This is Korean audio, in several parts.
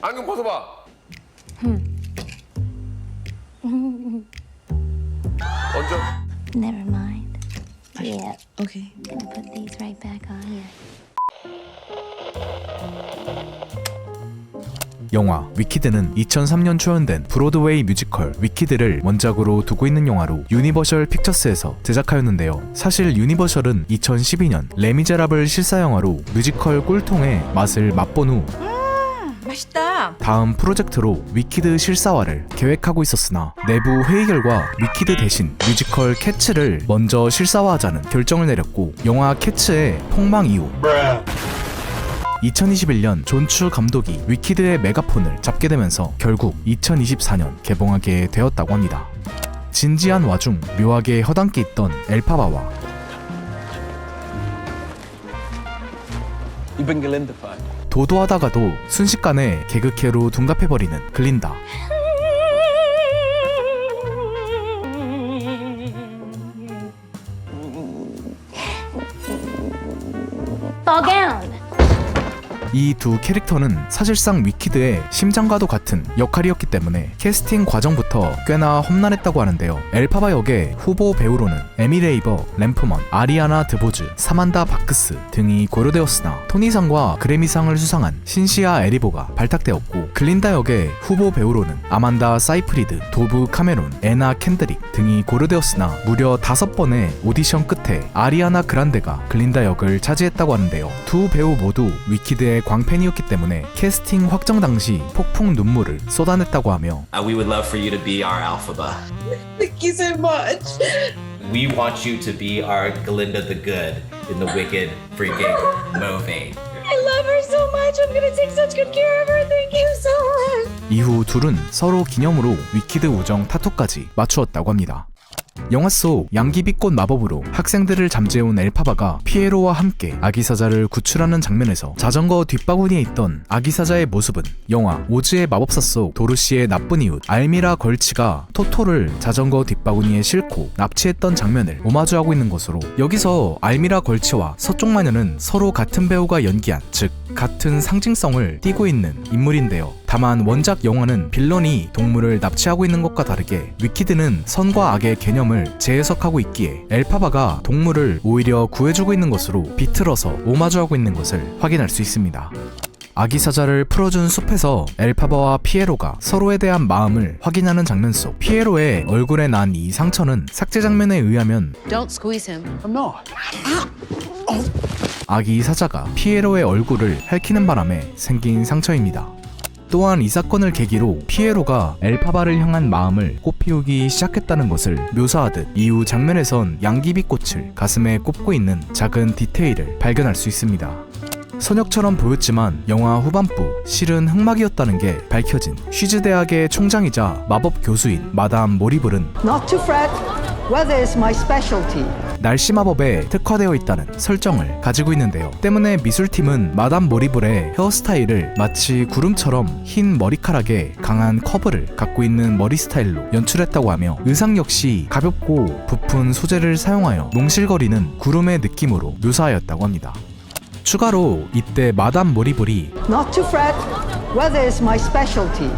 안경 벗어봐. 먼저 Never mind. Yeah, Okay. gonna put these right back on you. 영화 위키드는 2003년 초연된 브로드웨이 뮤지컬 위키드를 원작으로 두고 있는 영화로 유니버셜 픽처스에서 제작하였는데요. 사실 유니버셜은 2012년 레미제라블 실사 영화로 뮤지컬 꿀통의 맛을 맛본 후 맛있다. 다음 프로젝트로 위키드 실사화를 계획하고 있었으나 내부 회의 결과 위키드 대신 뮤지컬 캐츠를 먼저 실사화하자는 결정을 내렸고 영화 캐츠의 폭망 이후 2021년 존추 감독이 위키드의 메가폰을 잡게 되면서 결국 2024년 개봉하게 되었다고 합니다. 진지한 와중 묘하게 허당끼 있던 엘파바와 You've been Galindified. 도도하다가도 순식간에 개그캐로 둔갑해버리는 글린다. 이 두 캐릭터는 사실상 위키드의 심장과도 같은 역할이었기 때문에 캐스팅 과정부터 꽤나 험난했다고 하는데요. 엘파바 역의 후보 배우로는 에미 레이버, 램프먼, 아리아나 드보즈, 사만다 바크스 등이 고려되었으나 토니상과 그래미상을 수상한 신시아 에리보가 발탁되었고 글린다 역의 후보 배우로는 아만다 사이프리드, 도브 카메론, 에나 캔드릭 등이 고려되었으나 무려 다섯 번의 오디션 끝에 아리아나 그란데가 글린다 역을 차지했다고 하는데요. 두 배우 모두 위키드의 광팬이었기 때문에 캐스팅 확정 당시 폭풍 눈물을 쏟아냈다고 하며 Uh, we would love for you to be our Alphaba. Thank you so much. We want you to be our Glinda the Good in the Wicked freaking movie. I love her so much. I'm gonna take such good care of her. Thank you so much. 이후 둘은 서로 기념으로 위키드 우정 타투까지 맞추었다고 합니다. 영화 속 양귀비꽃 마법으로 학생들을 잠재운 엘파바가 피에로와 함께 아기사자를 구출하는 장면에서 자전거 뒷바구니에 있던 아기사자의 모습은 영화 오즈의 마법사 속 도르시의 나쁜 이웃 알미라 걸치가 토토를 자전거 뒷바구니에 싣고 납치했던 장면을 오마주하고 있는 것으로 여기서 알미라 걸치와 서쪽 마녀는 서로 같은 배우가 연기한 즉 같은 상징성을 띠고 있는 인물인데요. 다만 원작 영화는 빌런이 동물을 납치하고 있는 것과 다르게 위키드는 선과 악의 개념을 재해석하고 있기에 엘파바가 동물을 오히려 구해주고 있는 것으로 비틀어서 오마주하고 있는 것을 확인할 수 있습니다. 아기 사자를 풀어준 숲에서 엘파바와 피에로가 서로에 대한 마음을 확인하는 장면 속 피에로의 얼굴에 난 이 상처는 삭제 장면에 의하면 Don't squeeze him. I'm not. 아기 사자가 피에로의 얼굴을 핥히는 바람에 생긴 상처입니다. 또한 이 사건을 계기로 피에로가 엘파바를 향한 마음을 꽃피우기 시작했다는 것을 묘사하듯 이후 장면에선 양귀비 꽃을 가슴에 꼽고 있는 작은 디테일을 발견할 수 있습니다. 선역처럼 보였지만 영화 후반부 실은 흑막이었다는 게 밝혀진 쉬즈 대학의 총장이자 마법 교수인 마담 모리블은 Not to fret. Weather is my specialty. 날씨 마법에 특화되어 있다는 설정을 가지고 있는데요. 때문에 미술팀은 마담 모리블의 헤어스타일을 마치 구름처럼 흰 머리카락에 강한 커브를 갖고 있는 머리 스타일로 연출했다고 하며 의상 역시 가볍고 부푼 소재를 사용하여 몽실거리는 구름의 느낌으로 묘사하였다고 합니다. 추가로 이때 마담 모리블이 Not to fret. Weather is my specialty.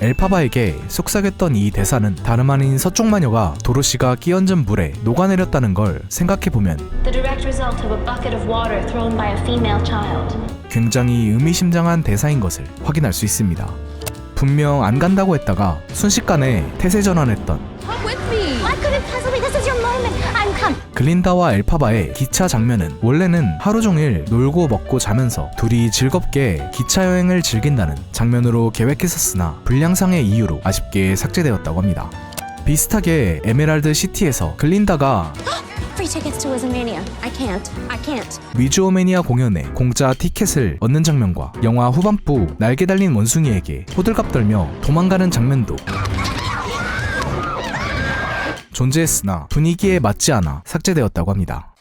엘파바에게 속삭였던 이 대사는 다름 아닌 서쪽 마녀가 도로시가 끼얹은 물에 녹아내렸다는 걸 생각해보면 The direct result of a bucket of water thrown by a female child. 굉장히 의미심장한 대사인 것을 확인할 수 있습니다. 분명 안 간다고 했다가 순식간에 태세 전환했던 글린다와 엘파바의 기차 장면은 원래는 하루 종일 놀고 먹고 자면서 둘이 즐겁게 기차 여행을 즐긴다는 장면으로 계획했었으나 불량상의 이유로 아쉽게 삭제되었다고 합니다. 비슷하게 에메랄드 시티에서 글린다가. 위주오매니아 공연에 공짜 티켓을 얻는 장면과 영화 후반부 날개 달린 원숭이에게 호들갑 떨며 도망가는 장면도 존재했으나 분위기에 맞지 않아 삭제되었다고 합니다.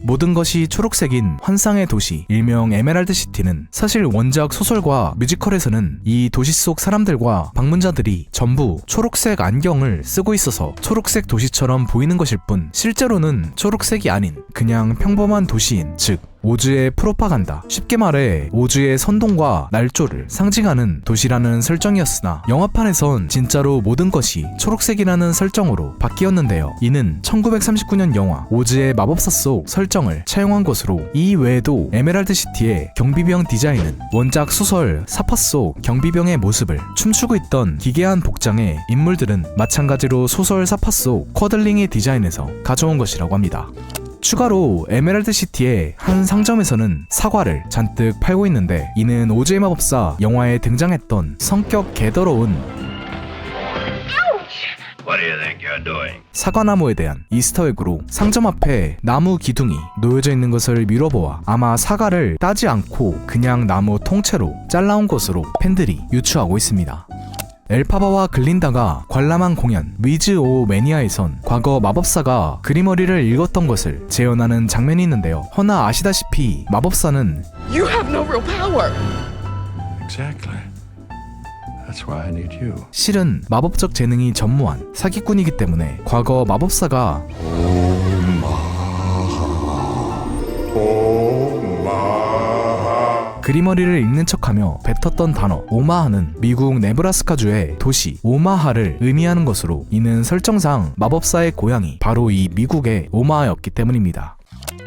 모든 것이 초록색인 환상의 도시, 일명 에메랄드 시티는 사실 원작 소설과 뮤지컬에서는 이 도시 속 사람들과 방문자들이 전부 초록색 안경을 쓰고 있어서 초록색 도시처럼 보이는 것일 뿐 실제로는 초록색이 아닌 그냥 평범한 도시인 즉 오즈의 프로파간다. 쉽게 말해 오즈의 선동과 날조를 상징하는 도시라는 설정이었으나 영화판에선 진짜로 모든 것이 초록색이라는 설정으로 바뀌었는데요. 이는 1939년 영화 오즈의 마법사 속 설정을 차용한 것으로 이 외에도 에메랄드 시티의 경비병 디자인은 원작 소설 사파 속 경비병의 모습을 춤추고 있던 기괴한 복장의 인물들은 마찬가지로 소설 사파 속 쿼들링의 디자인에서 가져온 것이라고 합니다. 추가로 에메랄드 시티의 한 상점에서는 사과를 잔뜩 팔고 있는데 이는 오즈의 마법사 영화에 등장했던 성격 개더러운? 사과나무에 대한 이스터에그로 상점 앞에 나무 기둥이 놓여져 있는 것을 미뤄보아 아마 사과를 따지 않고 그냥 나무 통째로 잘라온 것으로 팬들이 유추하고 있습니다. 엘파바와 글린다가 관람한 공연 위즈 오 매니아에선 과거 마법사가 그리머리를 읽었던 것을 재현하는 장면이 있는데요. 허나 아시다시피 마법사는 You have no real power. Exactly. That's why I need you. 실은 마법적 재능이 전무한 사기꾼이기 때문에 과거 마법사가 그리머리를 읽는 척하며 뱉었던 단어 오마하는 미국 네브라스카주의 도시 오마하를 의미하는 것으로 이는 설정상 마법사의 고향이 바로 이 미국의 오마하였기 때문입니다.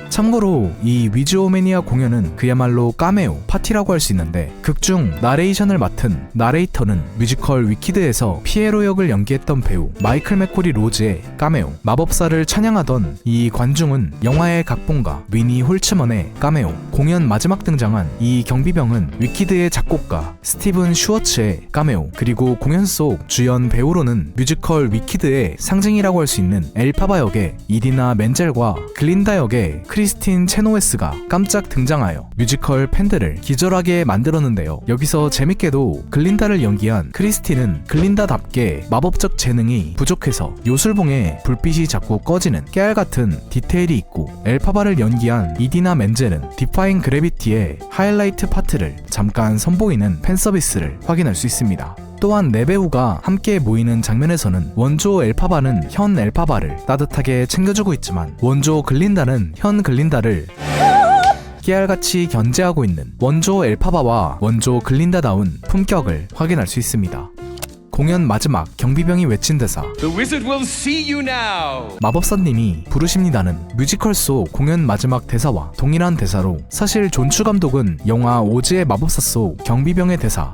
참고로 이 위즈오매니아 공연은 그야말로 까메오 파티라고 할 수 있는데 극중 나레이션을 맡은 나레이터는 뮤지컬 위키드에서 피에로 역을 연기했던 배우 마이클 맥코리 로즈의 까메오. 마법사를 찬양하던 이 관중은 영화의 각본가 위니 홀츠먼의 까메오. 공연 마지막 등장한 이 경비병은 위키드의 작곡가 스티븐 슈워츠의 까메오. 그리고 공연 속 주연 배우로는 뮤지컬 위키드의 상징이라고 할 수 있는 엘파바 역의 이디나 멘젤과 글린다 역의 크리 스틴 체노웨스가 깜짝 등장하여 뮤지컬 팬들을 기절하게 만들었는데요. 여기서 재밌게도 글린다를 연기한 크리스틴은 글린다답게 마법적 재능이 부족해서 요술봉에 불빛이 자꾸 꺼지는 깨알 같은 디테일이 있고 엘파바를 연기한 이디나 멘젤은 디파인 그래비티의 하이라이트 파트를 잠깐 선보이는 팬서비스를 확인할 수 있습니다. 또한 네 배우가 함께 모이는 장면에서는 원조 엘파바는 현 엘파바를 따뜻하게 챙겨주고 있지만 원조 글린다는 현 글린다를 깨알같이 견제하고 있는 원조 엘파바와 원조 글린다다운 품격을 확인할 수 있습니다. 공연 마지막 경비병이 외친 대사 The wizard will see you now. 마법사님이 부르십니다는 뮤지컬 속 공연 마지막 대사와 동일한 대사로 사실 존추 감독은 영화 오즈의 마법사 속 경비병의 대사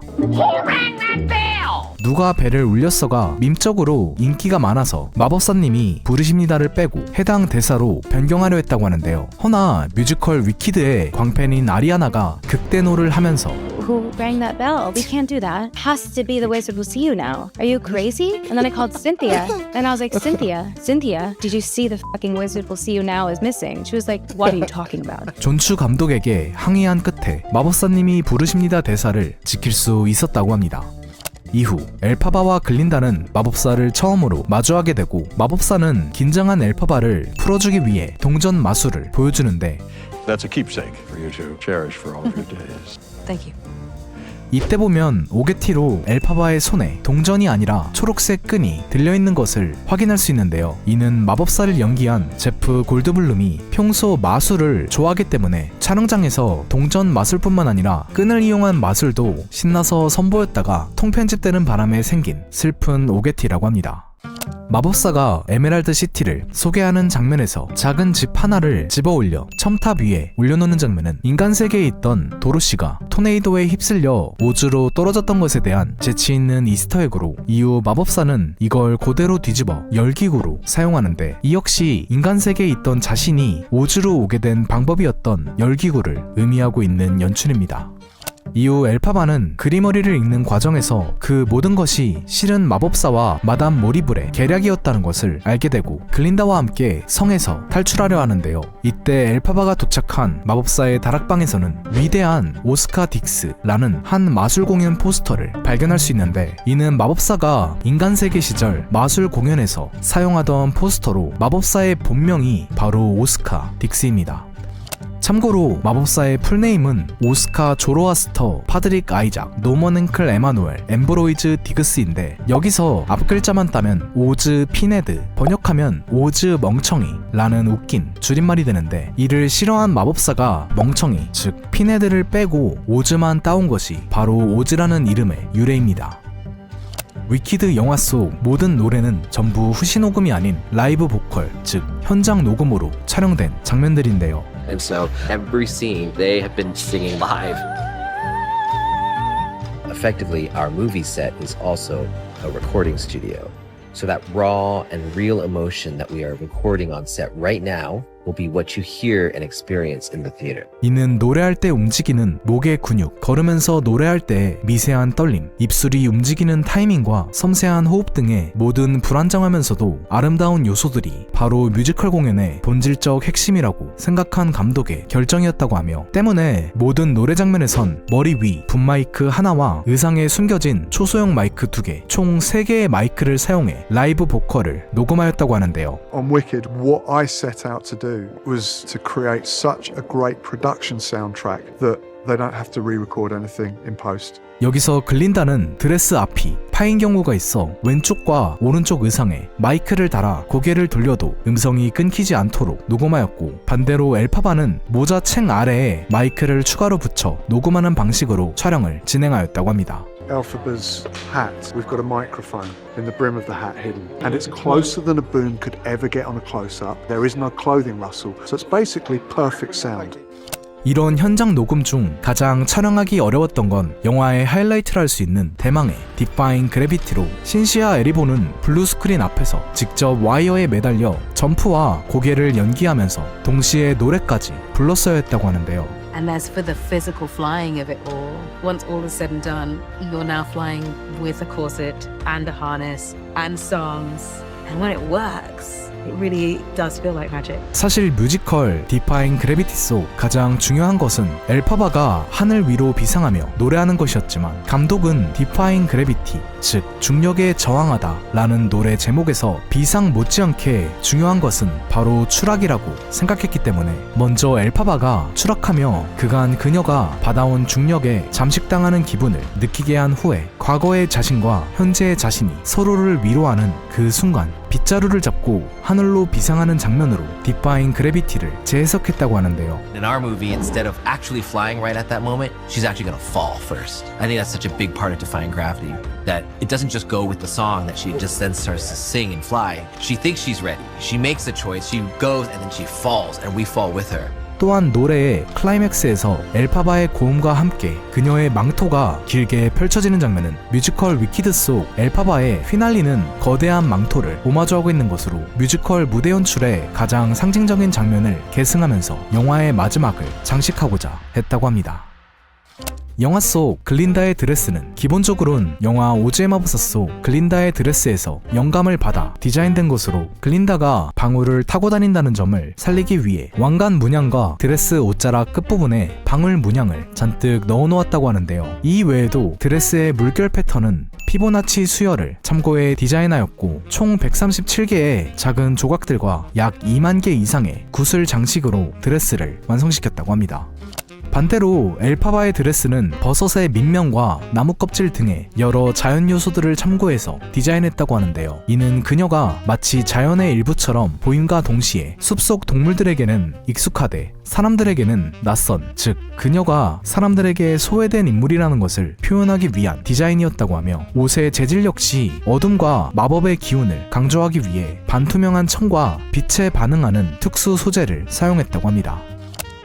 누가 배를 울렸어가 밈적으로 인기가 많아서 마법사님이 부르십니다를 빼고 해당 대사로 변경하려 했다고 하는데요. 허나 뮤지컬 위키드의 광팬인 아리아나가 극대노를 하면서 Who rang that bell? We can't do that. Has to be the wizard will see you now. Are you crazy? And then I called Cynthia. And I was like, Cynthia, Cynthia, did you see the fucking wizard will see you now is missing? She was like, What are you talking about? 존추 감독에게 항의한 끝에 마법사님이 부르십니다 대사를 지킬 수 있었다고 합니다. 이후 엘파바와 글린다는 마법사를 처음으로 마주하게 되고 마법사는 긴장한 엘파바를 풀어주기 위해 동전 마술을 보여주는데 That's a keepsake for you to cherish for all of your days. Thank you. 이때 보면 오게티로 엘파바의 손에 동전이 아니라 초록색 끈이 들려있는 것을 확인할 수 있는데요. 이는 마법사를 연기한 제프 골드블룸이 평소 마술을 좋아하기 때문에 촬영장에서 동전 마술뿐만 아니라 끈을 이용한 마술도 신나서 선보였다가 통편집되는 바람에 생긴 슬픈 오게티라고 합니다. 마법사가 에메랄드 시티를 소개하는 장면에서 작은 집 하나를 집어 올려 첨탑 위에 올려놓는 장면은 인간 세계에 있던 도로시가 토네이도에 휩쓸려 오즈로 떨어졌던 것에 대한 재치 있는 이스터에그로 이후 마법사는 이걸 그대로 뒤집어 열기구로 사용하는데 이 역시 인간 세계에 있던 자신이 오즈로 오게 된 방법이었던 열기구를 의미하고 있는 연출입니다. 이후 엘파바는 그리머리를 읽는 과정에서 그 모든 것이 실은 마법사와 마담 모리블의 계략이었다는 것을 알게 되고 글린다와 함께 성에서 탈출하려 하는데요. 이때 엘파바가 도착한 마법사의 다락방에서는 위대한 오스카 딕스라는 한 마술 공연 포스터를 발견할 수 있는데 이는 마법사가 인간 세계 시절 마술 공연에서 사용하던 포스터로 마법사의 본명이 바로 오스카 딕스입니다. 참고로 마법사의 풀네임은 오스카 조로아스터 파드릭 아이작 노먼 앵클 에마누엘 엠브로이즈 디그스인데 여기서 앞글자만 따면 오즈 피네드 번역하면 오즈 멍청이 라는 웃긴 줄임말이 되는데 이를 싫어한 마법사가 멍청이 즉 피네드를 빼고 오즈만 따온 것이 바로 오즈라는 이름의 유래입니다. 위키드 영화 속 모든 노래는 전부 후시 녹음이 아닌 라이브 보컬, 즉 현장 녹음으로 촬영된 장면들인데요. And so every scene they have been singing live. Effectively, our movie set is also a recording studio. So that raw and real emotion that we are recording on set right now will be what you hear and experience in the theater. 이는 노래할 때 움직이는 목의 근육, 걸으면서 노래할 때 미세한 떨림, 입술이 움직이는 타이밍과 섬세한 호흡 등의 모든 불안정하면서도 아름다운 요소들이 바로 뮤지컬 공연의 본질적 핵심이라고 생각한 감독의 결정이었다고 하며 때문에 모든 노래 장면에선 머리 위 붐마이크 하나와 의상에 숨겨진 초소형 마이크 두 개, 총 3개의 마이크를 사용해 라이브 보컬을 녹음하였다고 하는데요. On Wicked, what I set out to do was to create such a great production soundtrack that they don't have to re record anything in post. 여기서 글린다는 드레스 앞이 파인 경우가 있어 왼쪽과 오른쪽 의상에 마이크를 달아 고개를 돌려도 음성이 끊기지 않도록 녹음하였고 반대로 엘파바는 모자 챙 아래에 마이크를 추가로 붙여 녹음하는 방식으로 촬영을 진행하였다고 합니다. Elphaba's hat, we've got a microphone in the brim of the hat hidden, and it's closer than a boom could ever get on a close up. There is no clothing rustle, so it's basically perfect sound. 이런 현장 녹음 중 가장 촬영하기 어려웠던 건 영화의 하이라이트를 할 수 있는 대망의 디파인 그래비티로 신시아 에리보는 블루 스크린 앞에서 직접 와이어에 매달려 점프와 고개를 연기하면서 동시에 노래까지 불렀어야 했다고 하는데요. And as for the physical flying of it all, once all is said and done, you're now flying with a corset and a harness and songs. And when it works, really does feel like magic. 사실 뮤지컬 디파인 그래비티 속 가장 중요한 것은 엘파바가 하늘 위로 비상하며 노래하는 것이었지만 감독은 디파인 그래비티 즉 중력에 저항하다 라는 노래 제목에서 비상 못지않게 중요한 것은 바로 추락이라고 생각했기 때문에 먼저 엘파바가 추락하며 그간 그녀가 받아온 중력에 잠식당하는 기분을 느끼게 한 후에 과거의 자신과 현재의 자신이 서로를 위로하는 그 순간 빗자루를 잡고 하늘로 비상하는 장면으로 디파인 그래비티를 재해석했다고 하는데요. In our movie, instead of actually flying right at that moment, she's actually gonna fall first. I think that's such a big part of Defying Gravity that it doesn't just go with the song that she just then starts to sing and fly. She thinks she's ready. She makes a choice. She goes and then she falls, and we fall with her. 또한 노래의 클라이맥스에서 엘파바의 고음과 함께 그녀의 망토가 길게 펼쳐지는 장면은 뮤지컬 위키드 속 엘파바의 휘날리는 거대한 망토를 오마주하고 있는 것으로 뮤지컬 무대 연출의 가장 상징적인 장면을 계승하면서 영화의 마지막을 장식하고자 했다고 합니다. 영화 속 글린다의 드레스는 기본적으로는 영화 오즈의 마법사 속 글린다의 드레스에서 영감을 받아 디자인된 것으로 글린다가 방울을 타고 다닌다는 점을 살리기 위해 왕관 문양과 드레스 옷자락 끝부분에 방울 문양을 잔뜩 넣어 놓았다고 하는데요. 이 외에도 드레스의 물결 패턴은 피보나치 수열을 참고해 디자인하였고 총 137개의 작은 조각들과 약 2만 개 이상의 구슬 장식으로 드레스를 완성시켰다고 합니다. 반대로 엘파바의 드레스는 버섯의 밑면과 나무 껍질 등의 여러 자연 요소들을 참고해서 디자인했다고 하는데요. 이는 그녀가 마치 자연의 일부처럼 보임과 동시에 숲속 동물들에게는 익숙하되 사람들에게는 낯선, 즉 그녀가 사람들에게 소외된 인물이라는 것을 표현하기 위한 디자인이었다고 하며 옷의 재질 역시 어둠과 마법의 기운을 강조하기 위해 반투명한 천과 빛에 반응하는 특수 소재를 사용했다고 합니다.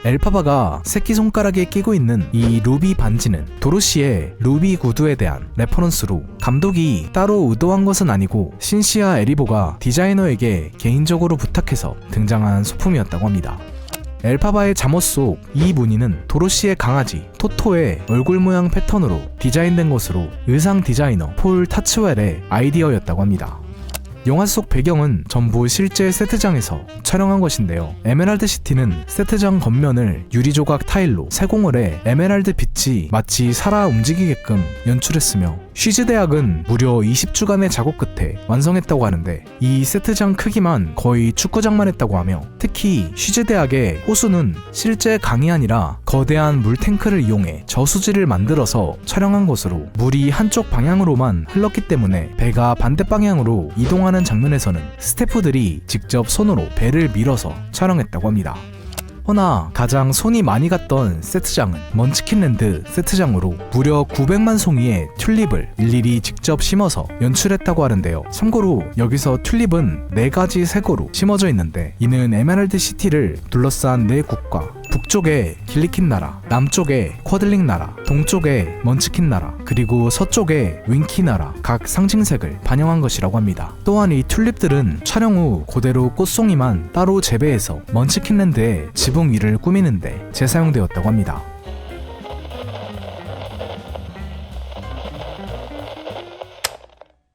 엘파바가 새끼손가락에 끼고 있는 이 루비 반지는 도로시의 루비 구두에 대한 레퍼런스로 감독이 따로 의도한 것은 아니고 신시아 에리보가 디자이너에게 개인적으로 부탁해서 등장한 소품이었다고 합니다. 엘파바의 잠옷 속 이 무늬는 도로시의 강아지 토토의 얼굴 모양 패턴으로 디자인된 것으로 의상 디자이너 폴 타츠웰의 아이디어였다고 합니다. 영화 속 배경은 전부 실제 세트장에서 촬영한 것인데요. 에메랄드 시티는 세트장 겉면을 유리 조각 타일로 세공을 해 에메랄드 빛이 마치 살아 움직이게끔 연출했으며 쉬즈 대학은 무려 20주간의 작업 끝에 완성했다고 하는데 이 세트장 크기만 거의 축구장만 했다고 하며 특히 쉬즈 대학의 호수는 실제 강이 아니라 거대한 물탱크를 이용해 저수지를 만들어서 촬영한 것으로 물이 한쪽 방향으로만 흘렀기 때문에 배가 반대 방향으로 이동하는 장면에서는 스태프들이 직접 손으로 배를 밀어서 촬영했다고 합니다. 허나 가장 손이 많이 갔던 세트장은 먼치킨랜드 세트장으로 무려 900만 송이의 튤립을 일일이 직접 심어서 연출했다고 하는데요. 참고로 여기서 튤립은 4가지 색으로 심어져 있는데 이는 에메랄드 시티를 둘러싼 네 국가 북쪽에 길리킨 나라, 남쪽에 쿼들링 나라, 동쪽에 먼치킨 나라, 그리고 서쪽에 윙키 나라 각 상징색을 반영한 것이라고 합니다. 또한 이 튤립들은 촬영 후 그대로 꽃송이만 따로 재배해서 먼치킨랜드의 지붕 위를 꾸미는데 재사용되었다고 합니다.